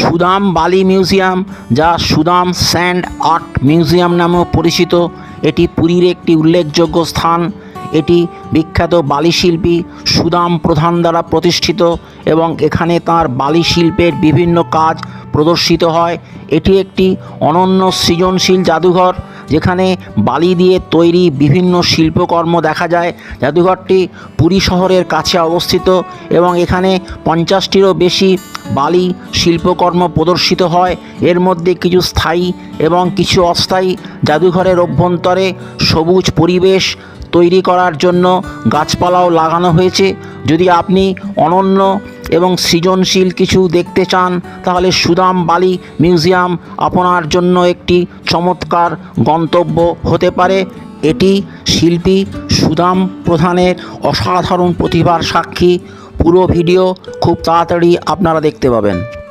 সুদাম বালি মিউজিয়াম, যা Sudam sand art museum নামেও পরিচিত। এটি পুরীর একটি উল্লেখযোগ্য স্থান। এটি বিখ্যাত বালি শিল্পী সুদাম প্রধান দ্বারা প্রতিষ্ঠিত এবং এখানে তার বালি শিল্পের বিভিন্ন কাজ প্রদর্শিত হয়। এটি একটি অনন্য সৃজনশীল জাদুঘর, যেখানে বালি দিয়ে তৈরি বিভিন্ন শিল্পকর্ম দেখা যায়। জাদুঘরটি পুরী শহরের কাছে অবস্থিত এবং এখানে পঞ্চাশটিরও বেশি বালি শিল্পকর্ম প্রদর্শিত হয়। এর মধ্যে কিছু স্থায়ী এবং কিছু অস্থায়ী জাদুঘরের অভ্যন্তরে সবুজ পরিবেশ তৈরি করার জন্য গাছপালাও লাগানো হয়েছে। যদি আপনি অনন্য এবং সৃজনশীল কিছু দেখতে চান, তাহলে সুদাম বালি মিউজিয়াম আপনার জন্য একটি চমৎকার গন্তব্য হতে পারে। এটি শিল্পী সুদাম প্রধানের অসাধারণ প্রতিভার সাক্ষী। পুরো ভিডিও খুব তাড়াতাড়ি আপনারা দেখতে পাবেন।